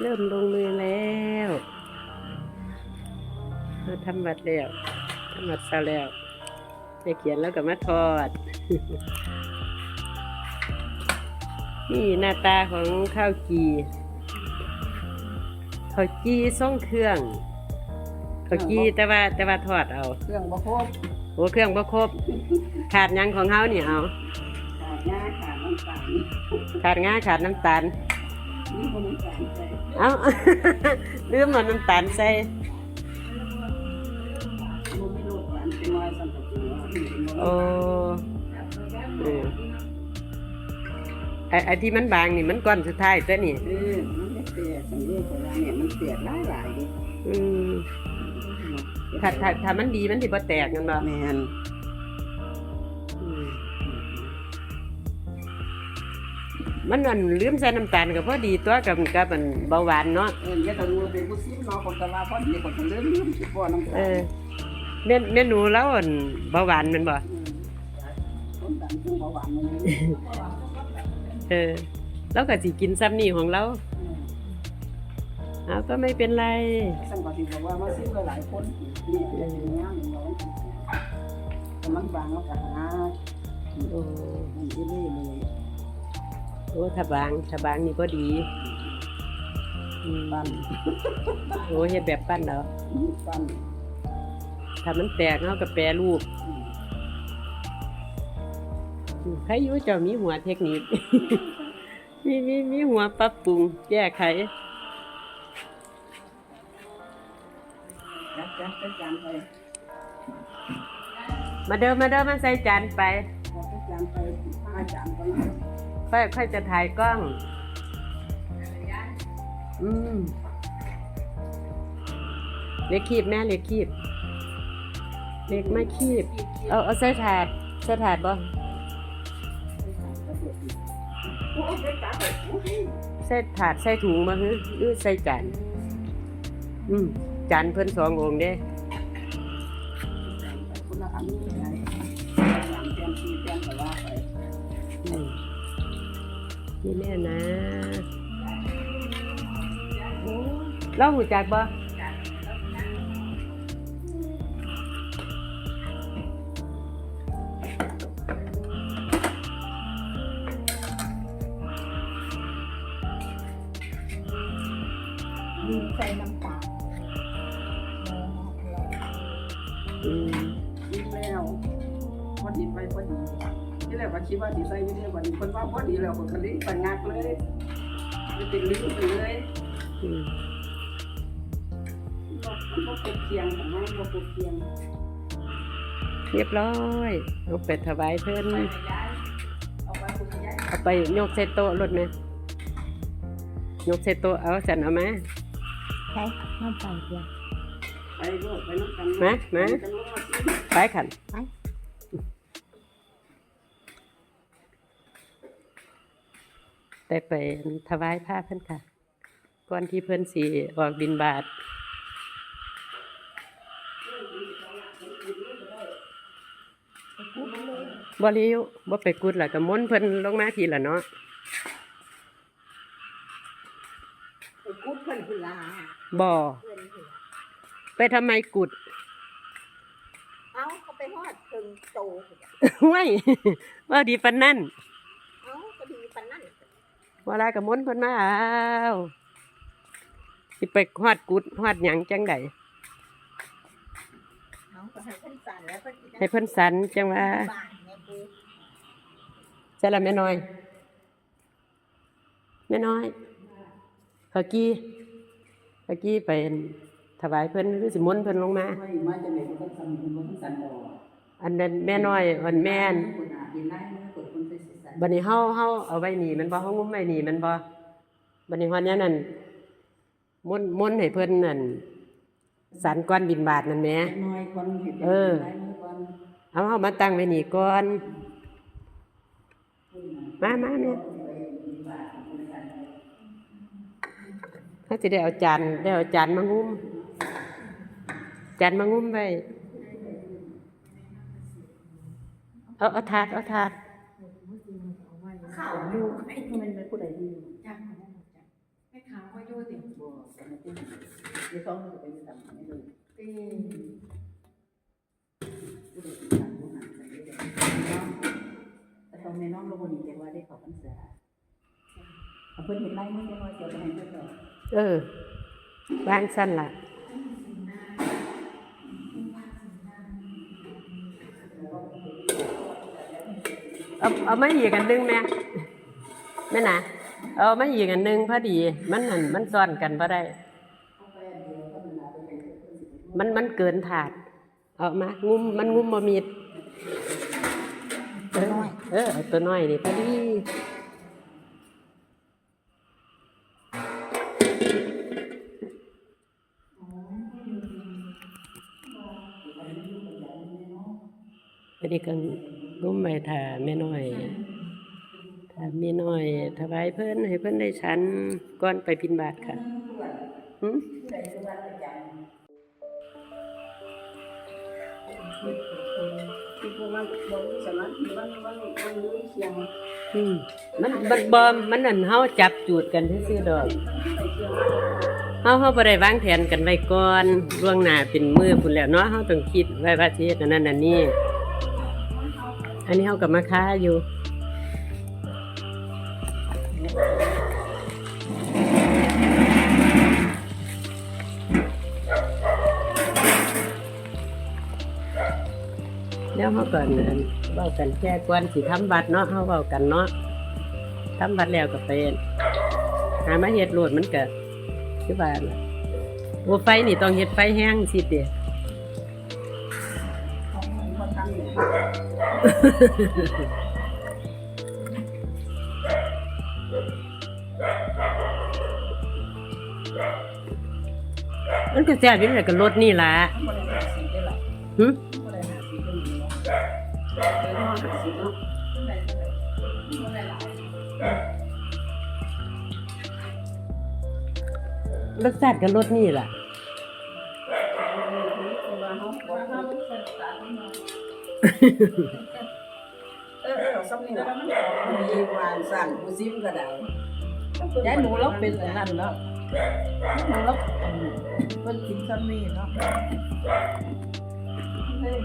เริ่มลงมือแล้วมาทำวัดแล้วทำวัดเสาแล้วจะเขียนแล้วก็มาทอด นี่หน้าตาของข้าวจีข้าวจีส่งเครื่องข้าวจีแต่ว่าแต่ว่าทอดเอา เครื่องบ่ครบโอ้เครื่องบ่ครบขาดหยังของเฮานี่เอา ขาดหญ้าขาดน้ำตาลขาดงาขาดน้ำตาล เอาลืมเอาน้ำตาลใส่มันไม่โลดหวานเป็นน้อยสันตะกี้ว่าที่เป็นน้อยโอ้เออไอ้ไอ้ที่มันบางนี่มันก้อนสุดท้ายตัวนี่เออมันไม่เสียสังเกตว่าเนี่ยมันเสียหลายหลายดิอืมถ้าถ้าถ้ามันดีมันสิบ่แตกกันบ่แมน มมันอันลืมใส่น้ำตาลก็พอดีตัวกับกับมันเบาหวานเนาะเออเนี่ยตะรู้เป็นผู้ซิมเนาะคนตะลาพอดีคนตะเลื่อนลืมสิบ่น้ำตาเอลอแม่นแม่หนูแล้วอันเบาหวานแมันบ่มคนดันเครื่องเบาหวานมันนี่เออแล้วก็สิกินซ้ำนี่ของเราเอาก็ไม่เป็นไร สังกะสีบอกว่ามาซิมหลายคนเนี่ยจะเป็นงานอย่างน้อยแต่มันบางแล้วก็หา โอ้ มันเรื่อยๆเลยโอ้ถ้าบางถ้าบางนี่ก็ดีอืมปั้นโอ้เฮ็ดแบบปั้นแล้วปั้นถ้ามันแตกเฮาก็แปรรูปอืมใครอยู่เจ้ามีหัวเทคนิค มีมีมีหัวปรับปรุงแก้ไขจัดจัดจัดจานไปมาเดิมมาเดิมมาใส่จานไปจัดจานไปห้าจานไป ค่อยค่อยจะถ่ายกล้อง อืมเล็กคีบแม่เล็กคีบเล็กไม่คีบ เอาเอาใส่ถาดใส่ถาดบ้านไปโอ้ยใส่ถาดใส่ถุงมาฮึหรือใส่จานอืมจานเพิ่นสององค์เด้ นี่แม่นะโอ้เราหูจักบ่ลืมใส่น้ำตาลอืมลืม แรกว่าคิดว่าดีใส่อยังไงวันนี้คนว่าพอดีแล้วคนก็เลยไปงักเลยไม่ติดลืมไปเลยอืมมันก็เป็นเคียงของมันก็เป็นเคียงเรียบร้อยเอาไปถวายเพิ่นเอาไปคุณยายเอาไปยกเซโตะรถไหมยกเซโตะเอาสันเอามาใช่น้ำตาลเพียงไปลูกไปน้ำกันมามากันลูกมาสิไปขันแต่ ไปถวายผ้าเพิ่นค่ะ ก่อนที่เพิ่นสีออกบินบาทบ่เลี้ยวบ่ไปกุดล่ะก็มนต์เพิ่นลงมาทีละเนาะไปกุดเพิ่นพุ่นลาบ่เพื่อนเถื่อไปทำไมกุด เอ้าเขาไปฮอดถึงโตเถื่อห้วยว่าดีปานนั้น เอ้าก็ดีปานนั่น เวลากับมนต์เพิ่นมาอ้าวสิไปฮอดกุดฮอดหยังจังไดเอ้าก็ให้เพิ่นสั่นแล้วเพิ่นสิได้ให้เพิ่นสันจังว่าบ้านแม่ปูใช่ละแม่น้อยแม่น้อยเขากี้เขากี้ไปถวายเพิ่นหรือสิมนต์เพิ่นลงมา ไม่มาจะไหนก็ต้องทำคุณต้องสั่นบ่อันนั้นแม่น้อยอันแม่น คุณอากินได้มือเปิดคนใส่สั่น บัดนี้เฮาเฮาเอาไว้นี่แมันบ่เฮางุ้มไว้นี่แมันบ่บัดนี้ฮอดเนี้ยนั่นมนต์มนต์ให้เพิ่นนั่นสันก้อนบินบาทนั่นแหมน้อยคนเห็นเออได้มือก่อนเอาเฮามาตั้งไว้นี่ก่อนมามาแม่ถ้าสิได้เอาจานได้เอาจานมางุ้มจานมางุ้มไว้เอาเอาถาดเอาถาดข้าวลูกไอ้มันเป็นผู้ใดดีจ้างมาได้จ้ะขาวก็อยู่ติบ่สมัยที่ที่สองมันเป็นต่ำไม่เลยตีผู้ใดติดตามผู้หันไปเรื่อยๆแต่ตอนในน้องโลกนี้แต่ว่าได้ขอพรรษาเอาเพิ่นเห็นไล่มือจะน้อยเสียวไปให้เพิ่นดอกเออวางสั้นล่ะ เอาเอามาอีกอันหนึงแม่แม่นะเอามาอีกอันหนึงพอดี มันนั่นมันซ้อนกันบ่ได้ มันมันเกินถาดเอามางุมมันงุมบ่มีดเออเออเอาตัวน้อยนี่พอดีพอดีก็ งุมไปถ่าแม่น้อยถ่าแม่น้อยถวายเพิ่นให้เพิ่นได้ชั้นก่อนไปบินบาตค่ะหึที่พวกมันบอกสมัยที่มันมันมันรู้เสียงอืมมันมันบ่มันนั่นเฮาจับจูดกันซื่อๆดอกไปเสียงเฮาเฮาบ่ได้วางแผนกันไว้ก่อนล่วงหน้าเป็นมื้อพุ่นแล้วเนาะเฮาต้องคิดไว้ว่าสิเฮ็ดอันนั้นอันนี้ อันนี้เฮาก็มาค้าอยู่แล้วเฮาก็นั่นเว้ากันแค่ก่อนสิทำบัตรเนาะเฮาเว้ากันเนาะทำบัตรแล้วก็ไปหามาเฮ็ดโลดมันเก็คือว่าล่ะโอ้ไฟนี่ต้องเฮ็ดไฟแห้งสิเด้เมันก็แซ่บอยู่แต่ก็รสนี่ล่ะเขาไม่ได้หาสีได้หรอกหึเขาไม่ได้หาสีเป็นดีเนาะเดี๋ยวเขาหาสีเนาะรสชาติก็รสนี่ล่ะ มีวานสั่นผู้ซิมก็ได้ยายหนูเราเป็นอันนั้นเนาะหนูเราเป็นกินซัมนี่เนาะเฮ้ย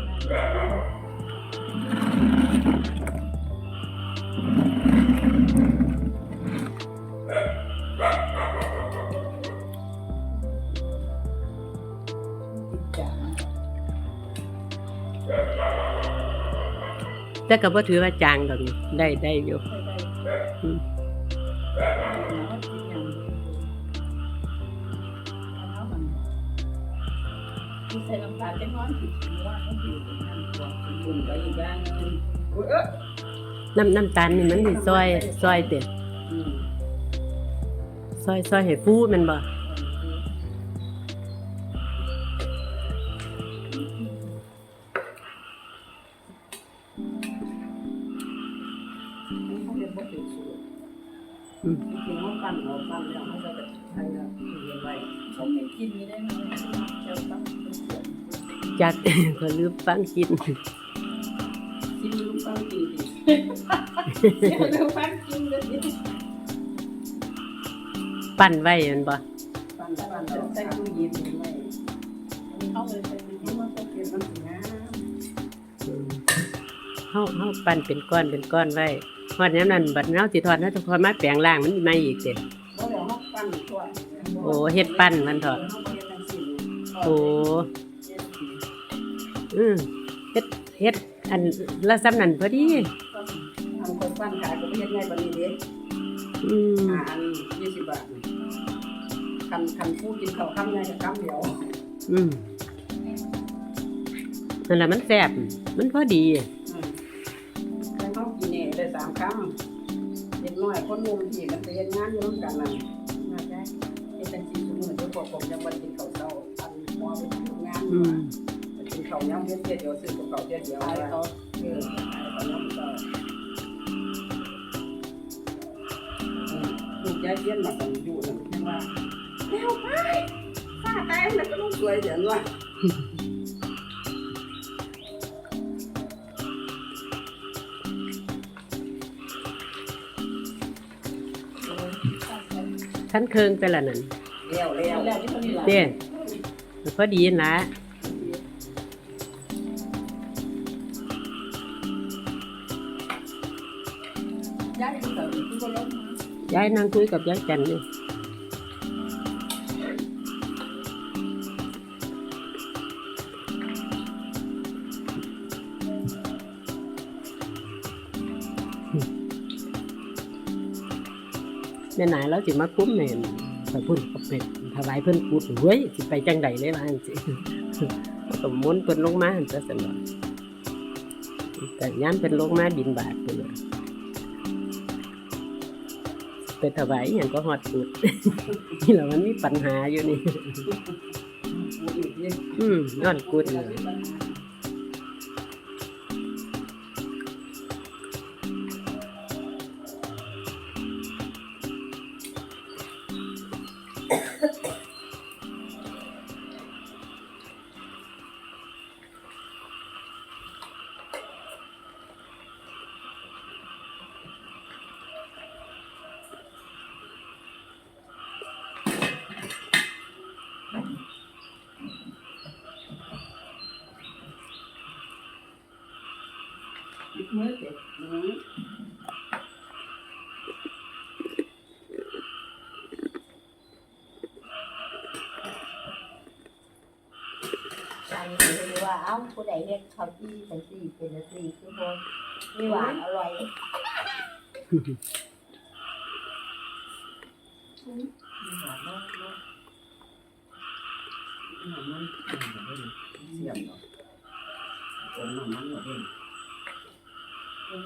แต่ก็บ่ถือว่าจางดอกนี่ได้ได้อยู่อืมใส่น้ำตาลจังน้อยสิว่าเขาอยู่นั่นตัวคุณไปอีกอย่างนึงเออน้ำน้ำตาลนี่มันสิซอยซอยเด้อืมซอยซอยให้ฟูแมันบ่ อืมจริงๆเขาปั้นเราปั้นแล้วเขาจะใช้แล้วเรียนไว้เขาไม่กินนี่ได้ไหมเจ้าต้องเป็นเสียงจักก็ลืมฟังกินที่มีลูกปั้นจริงเร็วฟังกินเลยปั้นไว้มันบ่ปั้นปั้นใส่ตู้เย็นไว้เขาเลยไปกินที่มันก็เก็บมันสิงาเฮาเฮาปั้นเป็นก้อนเป็นก้อนไว้ ฮอดยามนั้นบัดเฮาสิทอดเฮาจะคอยมาแปลงร่างมันมาอีกเด้เพราะเราเขาปั้นตัวโอ้เฮ็ดปั้นมันเถอะเขาเฮ็ดจังซี่โอ้อืมเฮ็ดเฮ็ดอันละซ้ำนั่นพอดีทางคนปั้นขายก็เฮ็ดง่ายกว่านี้เด้อืมอ่าอันยี่สิบบาทนี่คันคันผู้กินข้าวคำใหญ่กับคำเดียวอืมนั่นแหละมันแซ่บมันพอดี น้อยคนมุมที่มันจะเฮ็ดงานอยู่ร่วมกันนั่นน่าจะเฮ็ดจังซี่ซุมื้อเดี๋ยวพวกผมจะวันกินข้าวเช้าอันหมอไปทำงานอืมกินข้าวยำเฮ็ดเดียวเดียวซื้อกับข้าวเดียวเดียวขายว่าเขาเออขายข้าวยำเช้าอืมลูกยายเลี้ยนมาตอนอยู่นั่นเห็นว่าแล้วไปฟ้าตายแล้วก็ต้องสวยเดี๋ยวว่า ท่านเคิงไปละนั่นเลี้ยวเลี้ยวแล้วที่มันนี่ล่ะเด้พอดีนะย้ายที่เก่าที่บ่ลงมาย้ายนั่งคุยกับยายจันนี่ แม่นายเราสิมาคุ้มเนี่ยไปพุ่นกับเป็ดถวายเพิ่นพูดเว้ยสิไปจังใดเลยว่าจังสิก็มนต์เพิ่นลงมาหั่นซะซั่นว่าแต่ยามเพิ่นลงมาบินบาตพุ่นน่ะไปถวายอหย่างก็ฮอดปุดนี่แหละมันมีปัญหาอยู่นี่พูดอีกทีอืมย้อนกุดนี่อีกมื้อเสร็ อันนี้คือว่าเอ้าผู้ใดเฮ็ดข้าวจี้เป็นสี่เป็นสี่คือบ่มีหวานอร่อยนี่หวานเนาะเนาะอืมมันเสียบเนาะผมน้ำมันเนาะเพิ่นมันคือบ่ลง น่า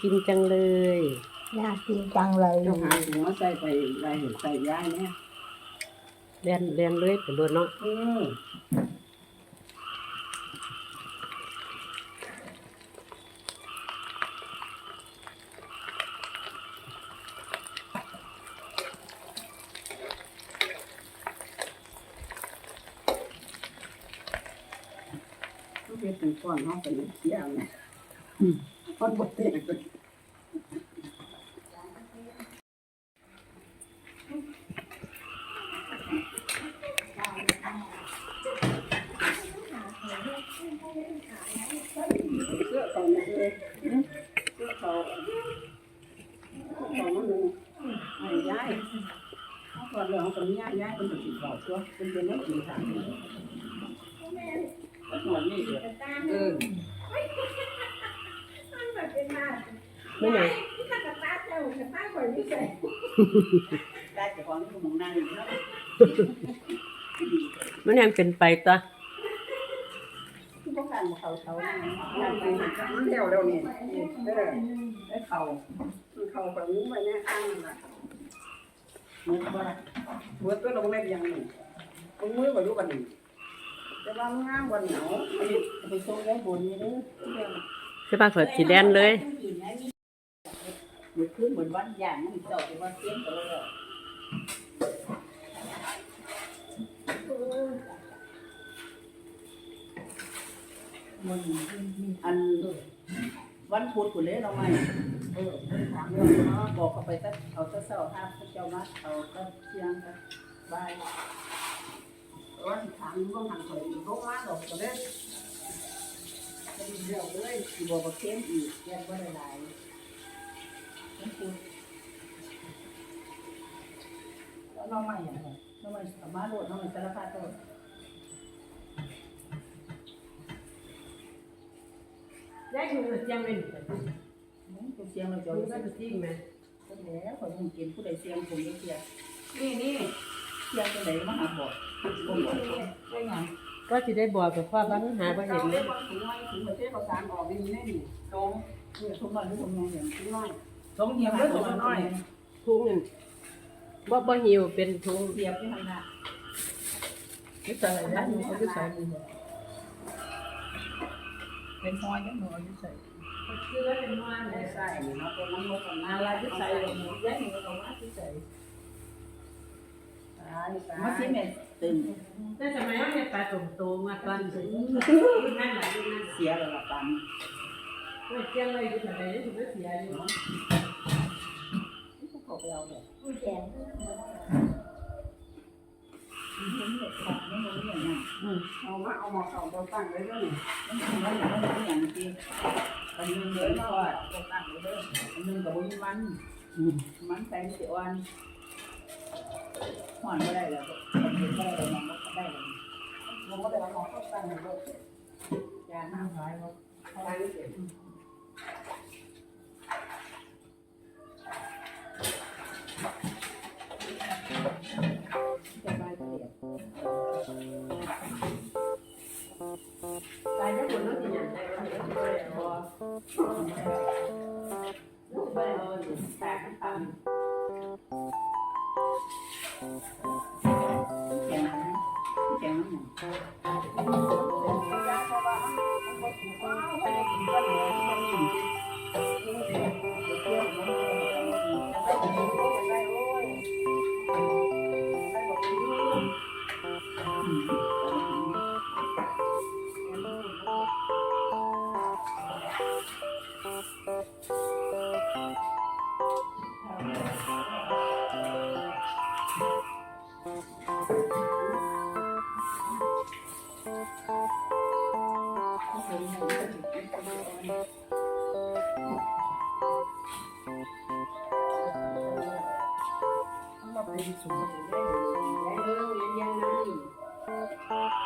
กินจังเลยน่ากินจังเลยเจ้าหาถุงมาใส่ไปไว้เห็นใส่ย้ายเนี่ยเรียนเรียนเลยไปรวดเนาะ กเป็นก้อนเฮาเป็นเสียงเนี่ยก้อนบ่เต็มเสื้อเขาเนี่ยเลยเสื้อเขาเขามันหนึ่งไอ้ย้ายเขาก่อนเรื่องของคนย้ายย้ายเป็นแบบสีขาวตัวเป็นเป็นนักสีขา หมดนี่เดียวเออไม่ไหนได้แต่ของที่มึงนั่งอยู่แล้วมันยังเป็นไปตัวที่พวกกันเขาเขานั่งไปมันเร็วเร็วนี่เออได้เข่าเข่าแบบนี้ไปเนี่ยข้างนั่นแหละเหมือนว่าเหมือนตัวลงแม่เบียงนี่มึงมือไปดูกันนี่ แต่ว่ามันงามกว่าเหนียวไปส่งได้บนนี่เด้อใช่ป่ะเปิดสีแดนเลยเหมือนคืนเหมือนวันอย่างนั้นเจ้าเป็นวันเสียงตลอดมันอันวันพุธกูเลยเราไม่เออถามเรื่องเนาะบอกเขาไปตั้งเอาตั้งเสาร์ห้าพระเจ้ามาเอาตั้งเที่ยงตั้งบ่าย ว่าถามก็หันไปโรงมาดอกก็ได้ก็ดีเรื่องเลยสิบอกว่าเข้มอีกแยกว่าหลายนั่นคือแล้วน้องใหม่อย่างไรน้องใหม่สามารถโหลดน้องใหม่สารพัดโหลดได้คือเสียงเป็นกูเสียงเราจะรู้ก็สึกจะซิ่งไหมก็แล้วคนมึงกินผู้ใดเสียงผมก็เสียงนี่นี่เสียงตัวไหนมาหาบอก ก็จะได้บอกกับพ่อบ้านหาบ่เห็นเลยยกว่าถุงน้อยถุงประเทศประสานออกนี่แน่นี่ตรงเนี่ยทุกวันทุกคนงานอย่างถุงน้อสองเหี่ยวด้วยตัวน้อยทุงนั่นบ่บ่หิวเป็นทุ่งเสียบที่ทางหน้ายึดใส่แล้วอยู่เขายึดใส่เป็นหอยยังหนูยึดใส่คือว่าเป็นว่าไม่ใส่เนาะตัวนั้นลงกันนานะลายึดใส่หมูยัดหนูเอามายึดใส่ มาซิยเม็ดตึงแต่สมัยว่าเนี่ยปลาตุ่มโตมาตอนถึงนั่นแหละนั่นเสียแล้วล่ะปันไม่เจียงเลยอยู่ทางไหนถึงไม่เสียอยู่เขาไปเอาเลยผู้แจงเห็นเด็กขาดไม่รู้อนกันเอามาเอามาเขาเราตั้งไว้ด้วยนี่มันทำแล้วอย่างนั้นอย่างจริงอันนึงเลยทอดตกตั้งเลยเด้ออันนึงกับบุญมันมันแตงเสียวัน หอนไม่ได้แล้วเห็นไม่ได้แล้วมันก็ได้เลยผมก็เลยเอามาเขาตั้งไว้ด้วยยาหน้าหายว่าทางนี้เสร็จจะมาเสียตายแล้วคนนั้นที่ยังใจว่าเดี๋ยวจะไปเอาจะไปเอาแตกกันตันแ Thank you.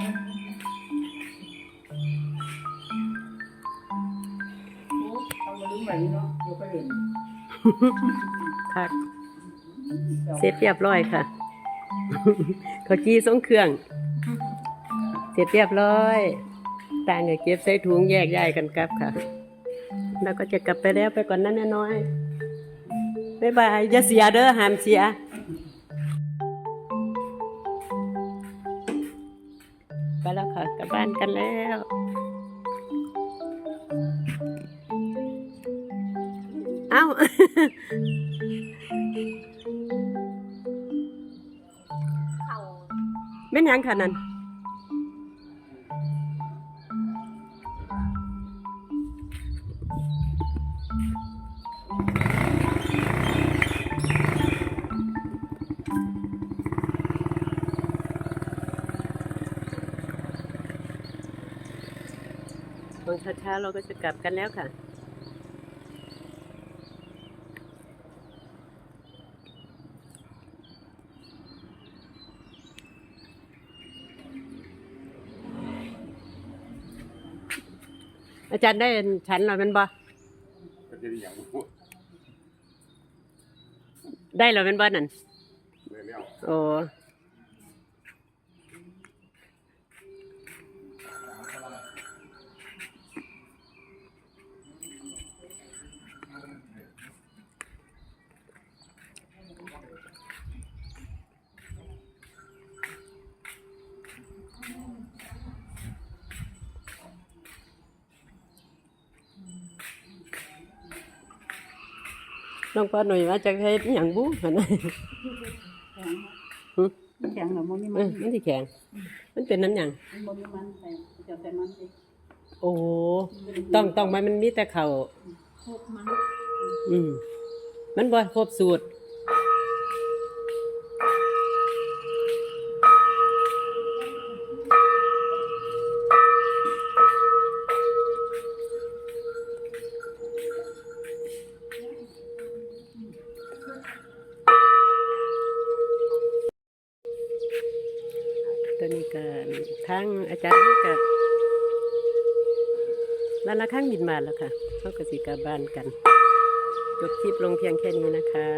เอามาลุ้นไปเนาะอยู่ก็เห็นค่ะเสร็จเรียบร้อยค่ะข้าวจีทรงเครื่อง เสร็จเรียบร้อยต่างก็เก็บใส่ถุงแยกย้ายกันกลับค่ะ แล้วก็จะกลับไปแล้วไปก่อนนั้นน้อยบ๊ายบายอย่าเสียเด้อห้ามเสีย ไปแล้วค่ะกลับบ้านกันแล้วเอ้าเขาเป็นหยังค่ะนั่น เช้าๆเราก็จะกลับกันแล้วค่ะ อาจารย์ได้ฉันเราเป็นบ่ก็จะได้อย่างพูดได้เราเป็นบ่นั่นเลยแล้ว โอ้ น้องป้าหน่อยมาจากเฮ็ดอหย่างบุหั่นน่ะแข็งเหรอมันนี่เอมันอมันสิแข็ง มันเป็นน้ำหยัง มันนี่มันแต่จะแต่มันสิโอ้ต้องต้องมันมันมีแต่เขาวพบมันอืมมันบ่ครบสูตรางบินมาแล้วค่ะเขาก็สิกลับบ้านกัน จบคลิปลงเพียงแค่นี้นะคะ